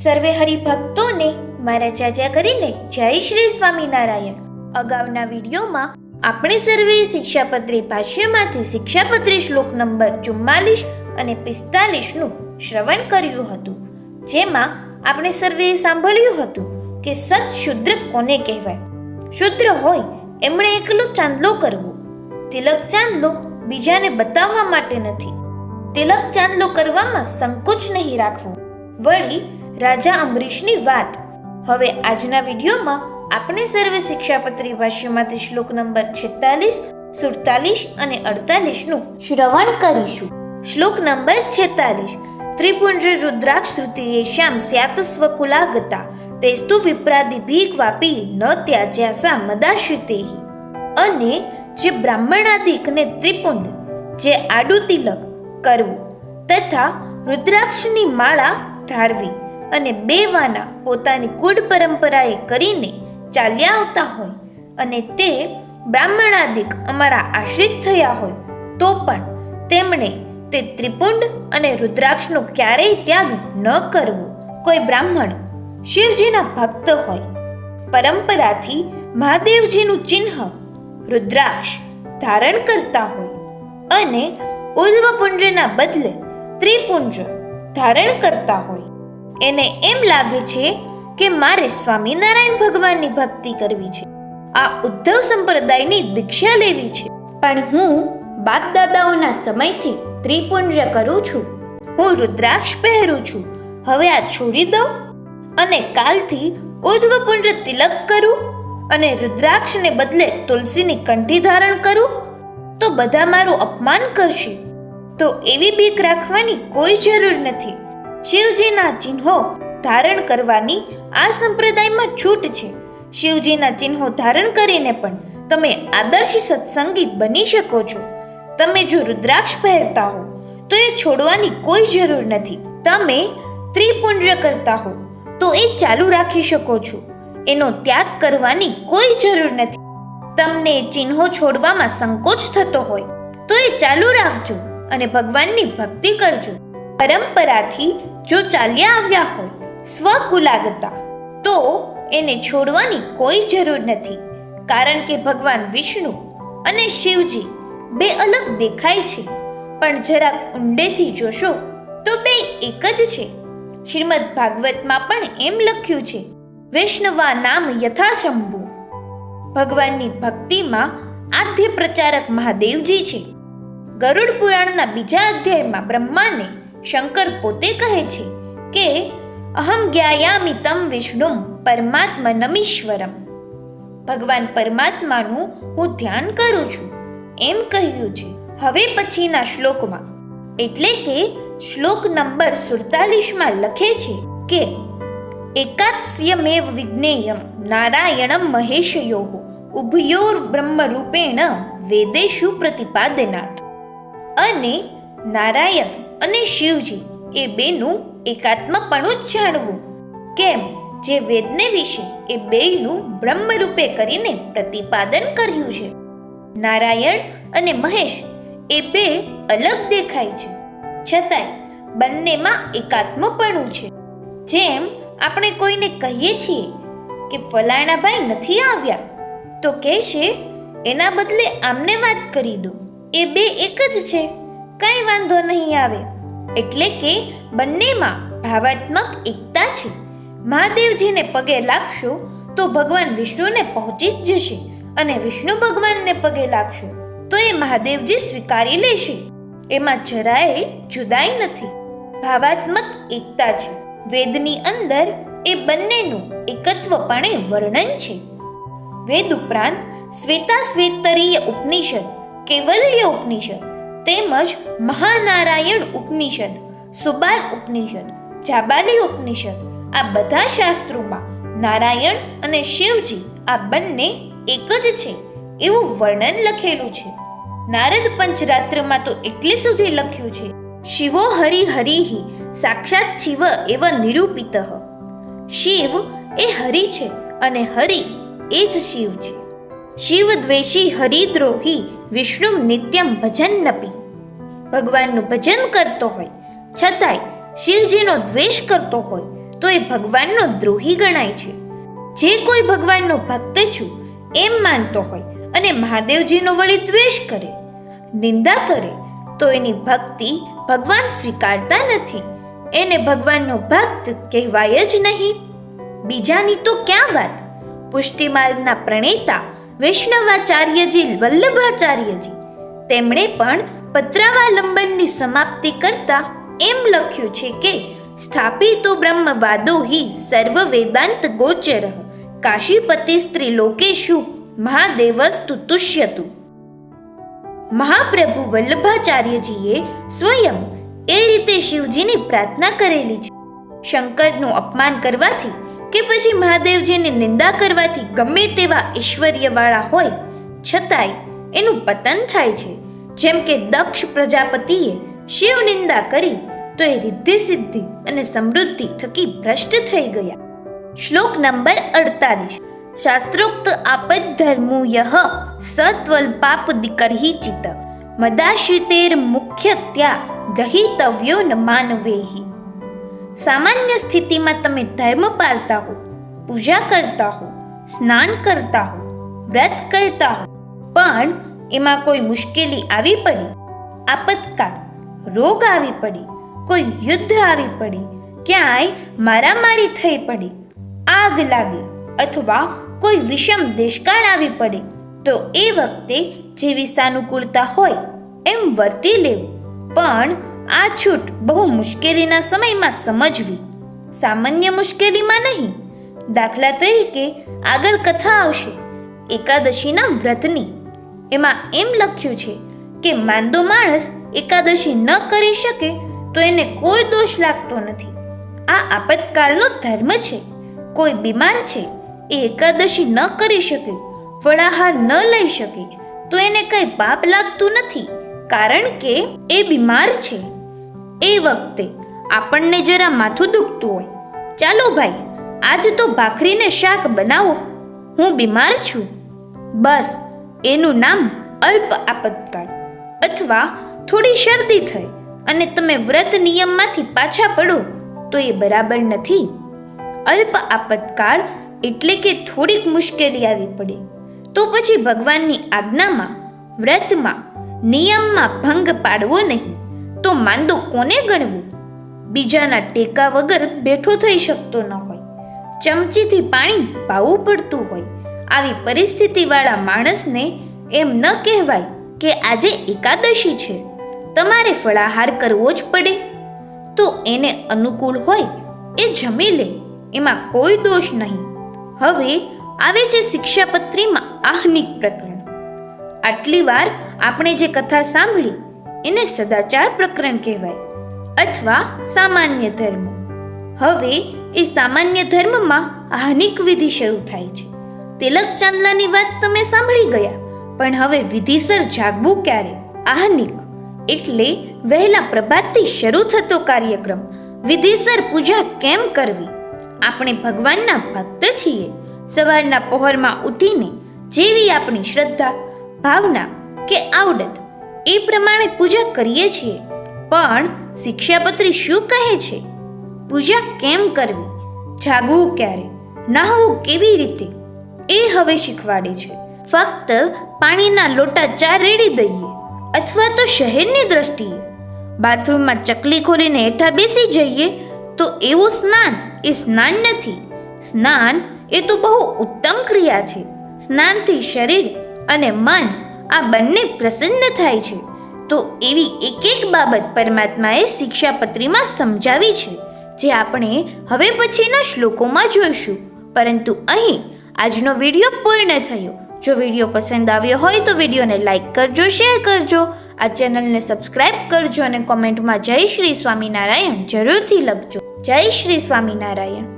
સર્વે હરિભક્તોને મારા ચાચા કરીને જય શ્રી સ્વામિનારાયણ. અગાઉના વિડીયોમાં આપણે સર્વે શિક્ષાપત્રી ભાષ્યમાંથી શિક્ષાપત્રી શ્લોક નંબર ચુમ્માલીસ અને પિસ્તાલીસનું શ્રવણ કર્યું હતું, જેમાં આપણે સર્વે સાંભળ્યું હતું કે સત શુદ્ર કોને કહેવાય? શુદ્ર હોય એમણે એકલો ચાંદલો કરવો, તિલક ચાંદલો બીજાને બતાવવા માટે નથી. તિલક ચાંદલો કરવામાં સંકોચ નહીં રાખવો. વળી રાજા અંબરીશની વાત. હવે આજના વિડીયોમાં આપણે સર્વે શિક્ષાપત્રી ભાષ્યમાંથી શ્લોક નંબર છેતાલીસ, સુડતાલીસ અને અડતાલીસનું શ્રવણ કરીશું. શ્લોક નંબર છેતાલીસ. ત્રિપુંજ રુદ્રાક્ષ શ્રુતિએ શ્યામ સ્યાત સ્વકુલાગતા, તેસ્તુ વિપ્રાદિભીક વાપી ન ત્યાજ્યા સા મદાશ્રિતેહી. અને જે બ્રાહ્મણાદિકને ત્રિપુંડ, જે આડું તિલક કરવું, તથા રુદ્રાક્ષની માળા ધારવી. અને બે વાના પોતાની કુળ પરંપરાએ કરીને ચાલ્યા આવતા હોય અને તે બ્રાહ્મણાદિક અમારા આશ્રિત થયા હોય, તો પણ તેમણે તે ત્રિપુંડ અને રુદ્રાક્ષનો ક્યારેય ત્યાગ ન કરવો. કોઈ બ્રાહ્મણ શિવજીના ભક્ત હોય, પરંપરાથી મહાદેવજીનું ચિહ્ન રુદ્રાક્ષ ધારણ કરતા હોય અને ઉર્ધ્વપુંજના બદલે ત્રિપુંજ ધારણ કરતા હોય. એને એમ લાગે છે કે મારે સ્વામિનારાયણ ભગવાનની ભક્તિ કરવી છે. આ ઉદ્ધવ સંપ્રદાયની દીક્ષા લેવી છે. પણ હું બાપ દાદાઓના સમયથી ત્રિપુંજ કરું છું. હું રુદ્રાક્ષ પહેરું છું. હવે આ છોડી દઉં અને કાલથી ઉર્ધ્વપુંજ તિલક કરું અને રુદ્રાક્ષને બદલે તુલસીની કંઠી ધારણ કરું. તો બધા મારું અપમાન કરશે. તો એવી બીક રાખવાની કોઈ જરૂર નથી. શિવજીના ચિહ્નો ધારણ કરવાની આ સંપ્રદાયમાં છૂટ છે. શિવજીના ચિહ્નો ધારણ કરીને પણ તમે આદર્શ સત્સંગી બની શકો છો. તમે જો રુદ્રાક્ષ પહેરતા હો, તો એ છોડવાની કોઈ જરૂર નથી. તમે ત્રિપુંડ્ર કરતા હો, તો એ ચાલુ રાખી શકો છો. એનો ત્યાગ કરવાની કોઈ જરૂર નથી. તમને ચિહ્નો છોડવામાં સંકોચ થતો હોય, તો એ ચાલુ રાખજો અને ભગવાનની ભક્તિ કરજો. પરંપરાથી જો ચાલ્યા આવ્યા હોય સ્વકુલાગતા, તો એને છોડવાની કોઈ જરૂર નથી. કારણ કે ભગવાન વિષ્ણુ અને શિવજી બે અલગ દેખાય છે. પણ જરાક ઊંડેથી જોશો, તો બે એક જ છે. શ્રીમદ ભાગવતમાં પણ એમ લખ્યું છે, વૈષ્ણવા નામ યથાશંભુ. ભગવાનની ભક્તિમાં આદ્ય પ્રચારક મહાદેવજી છે. ગરુડ પુરાણના બીજા અધ્યાયમાં બ્રહ્માને શંકર પોતે કહે છે કે, અહમ જ્ઞાયામી તમ વિષ્ણુ પરમાત્મનમીશ્વરમ ભગવાન પરમાત્માનું હું ધ્યાન કરું છું. એમ કહ્યું છે. હવે પછીના શ્લોકમાં. એટલે કે શ્લોક નંબર સુડતાલીસમાં લખે છે કે, એકાત્સ્યમેવ વિજ્ઞેયમ નારાયણમ મહેશયો ઉભયોર બ્રહ્મરૂપેણ વેદેશુ પ્રતિપાદનાથ અને નારાયણ અને શિવજી એ બેનું એકાત્મપણું જ જાણવું. કેમ? જે વેદને વિશે એ બેયનું બ્રહ્મરૂપે કરીને પ્રતિપાદન કર્યું છે. નારાયણ અને મહેશ એ બે અલગ દેખાય છે. છતાંય બંનેમાં એકાત્મપણું છે. જેમ આપણે કોઈને કહીએ છીએ કે ફલાણાભાઈ નથી આવ્યા, તો કહેશે, એના બદલે આમને વાત કરી દો. એ બે એક જ છે. કાંઈ વાંધો નહીં આવે. એટલે કે બંનેમાં ભાવાત્મક એકતા છે. મહાદેવજીને પગે લાગશો તો ભગવાન વિષ્ણુને પહોંચી જ જશે અને વિષ્ણુ ભગવાનને પગે લાગશો તો એ મહાદેવજી સ્વીકારી લેશે. એમાં જરાય જુદાઈ નથી. ભાવાત્મક એકતા છે. વેદની અંદર એ બંનેનું એકત્વપણે વર્ણન છે. વેદ ઉપરાંત શ્વેતા શ્વેતરીય ઉપનિષદ, કેવલ્ય ઉપનિષદ તેમજ મહાનારાયણ ઉપનિષદ, સુબાલ ઉપનિષદ, જાબાલી ઉપનિષદ, આ બધા શાસ્ત્રોમાં નારાયણ અને શિવજી આ બંને એક જ છે એવું વર્ણન લખેલું છે. નારદ પંચરાત્રમાં તો એટલે સુધી લખ્યું છે, શિવો હરિ હરિહિ સાક્ષાત શિવ એવ નિરૂપિત. શિવ એ હરિ છે અને હરિ એ જ શિવ છે. શિવ દ્વેષી હરિદ્રોહી વિષ્ણુ નિત્યમ ભજન નપી. ભગવાનનું ભજન કરતો હોય, છતાંય શિવજીનો દ્વેષ કરતો હોય, તો એ ભગવાનનો દ્રોહી ગણાય છે. જે કોઈ ભગવાનનો ભક્ત છું, એમ માનતો હોય અને મહાદેવજીનો વળી દ્વેષ કરે, નિંદા કરે, તો એની ભક્તિ ભગવાન સ્વીકારતા નથી. એને ભગવાનનો ભક્ત કહેવાય જ નહીં. બીજાની તો ક્યાં વાત? પુષ્ટિ માર્ગના પ્રણેતા વૈષ્ણવાચાર્યજી, વલ્લભાચાર્યજી. તેમણે પણ પત્રાવાલંબનની સમાપ્તિ કરતા એમ લખ્યું છે કે, સ્થાપિતો બ્રહ્મવાદો હિ સર્વ વેદાંત ગોચર, કાશીપતિ સ્ત્રીલોકેશુ મહાદેવસ્તુ તુષ્યતુ. મહાપ્રભુ વલ્લભાચાર્યજીએ સ્વયં એ રીતે શિવજીની પ્રાર્થના કરેલી છે. શંકરનું અપમાન કરવાથી કે પછી મહાદેવજીની નિંદા કરવાથી ગમે તેવા ઐશ્વર્યવાળા હોય, છતાંય એનું પતન થાય છે. જેમ કે દક્ષ પ્રજાપતિએ શિવ નિંદા કરી, તો એ રિદ્ધિ સિદ્ધિ અને સમૃદ્ધિ થકી ભ્રષ્ટ થઈ ગયા. શ્લોક નંબર અડતાલીસ. શાસ્ત્રોક્ત આપદ ધર્મુ યહ સત્વલ્પાપ દિકરહી ચિત મદાશ્રિતેર મુખ્ય ત્યાં ગ્રહિતવ્યો ન માનવેહી. સામાન્ય સ્થિતિમાં તમે ધર્મ પાળતા હો, પૂજા કરતા હો, સ્નાન કરતા હો, વ્રત કરતા હો. પણ એમાં કોઈ મુશ્કેલી આવી પડી આપતકાળ રોગ આવી પડી, કોઈ યુદ્ધ આવી પડી, ક્યાંય મારામારી થઈ પડી, આગ લાગી અથવા કોઈ વિષમ દેશકાળ આવી પડે, તો એ વખતે જેવી સાનુકૂળતા હોય એમ વર્તી લેવું. પણ આ છૂટ બહુ મુશ્કેલીના સમયમાં સમજવી. સામાન્ય મુશ્કેલીમાં નહીં. દાખલા તરીકે આગળ કથા આવશે. એકાદશીના વ્રતની. એમાં એમ લખ્યું છે કે માંદો માણસ એકાદશી ન કરી શકે તો એને કોઈ દોષ લાગતો નથી. આ આપતકાળનો ધર્મ છે. કોઈ બીમાર છે એ એકાદશી ન કરી શકે ફળાહાર ન લઈ શકે તો એને કંઈ પાપ લાગતું નથી. કારણ કે એ બીમાર છે. એ વખતે આપણને જરા માથું દુખતું હોય. ચાલો ભાઈ, આજ તો ભાખરીને શાક બનાવો. હું બીમાર છું. બસ, એનું નામ અલ્પ આપતકાળ અથવા થોડી શરદી થઈ અને તમે વ્રત નિયમમાંથી પાછા પડો, તો એ બરાબર નથી. અલ્પ આપતકાળ એટલે કે થોડીક મુશ્કેલી આવી પડે. તો પછી ભગવાનની આજ્ઞામાં, વ્રતમાં, નિયમમાં ભંગ પાડવો નહીં. તો માંદો કોને ગણવું? બીજાના ટેકા વગર બેઠો થઈ શકતો ન હોય. ચમચીથી પાણી પાવું પડતું હોય. આવી પરિસ્થિતિવાળા માણસને એમ ન કહેવાય કે આજે એકાદશી છે. તમારે ફળાહાર કરવો જ પડે. તો એને અનુકૂળ હોય એ જમી લે, એમાં કોઈ દોષ નહીં. હવે આવે છે શિક્ષાપત્રીમાં આહનિક પ્રકરણ. આટલી વાર આપણે જે કથા સાંભળી એને સદાચાર પ્રકરણ કહેવાય, અથવા સામાન્ય ધર્મ. હવે એ સામાન્ય ધર્મમાં આહનિક વિધિ શરૂ થાય છે. તિલક ચાંદલાની વાત તમે સાંભળી ગયા, પણ હવે વિધિસર જાગવું ક્યારે? આહનિક, એટલે વહેલા પ્રભાતથી શરૂ થતો કાર્યક્રમ. વિધિસર પૂજા કેમ કરવી? આપણે ભગવાનના ભક્ત છીએ. સવારના પહોરમાં ઉઠીને જેવી આપણી શ્રદ્ધા, ભાવના કે આવડત એ પ્રમાણે પૂજા કરીએ છીએ. પણ શિક્ષાપત્રી શું કહે છે? પૂજા કેમ કરવી? જાગવું ક્યારે? નાહવું કેવી રીતે? એ હવે શીખવાડે છે. ફક્ત પાણીના લોટા ચાર રેડી દઈએ અથવા તો શહેરની દ્રષ્ટિએ. બાથરૂમમાં ચકલી ખોલીને હેઠા બેસી જઈએ તો એવું સ્નાન એ સ્નાન નથી. સ્નાન એ તો બહુ ઉત્તમ ક્રિયા છે. સ્નાનથી શરીર અને મન આ બંને પ્રસન્ન થાય છે. તો એવી એક એક બાબત પરમાત્માએ શિક્ષાપત્રીમાં સમજાવી છે, જે આપણે હવે પછીના શ્લોકોમાં જોઈશું. પરંતુ અહીં આજનો વીડિયો પૂર્ણ થયો. જો વીડિયો પસંદ આવ્યો હોય તો વિડીયોને લાઇક કરજો, શેર કરજો, આ ચેનલને સબસ્ક્રાઇબ કરજો અને કોમેન્ટમાં જય શ્રી સ્વામિનારાયણ જરૂરથી લખજો. જય શ્રી સ્વામિનારાયણ.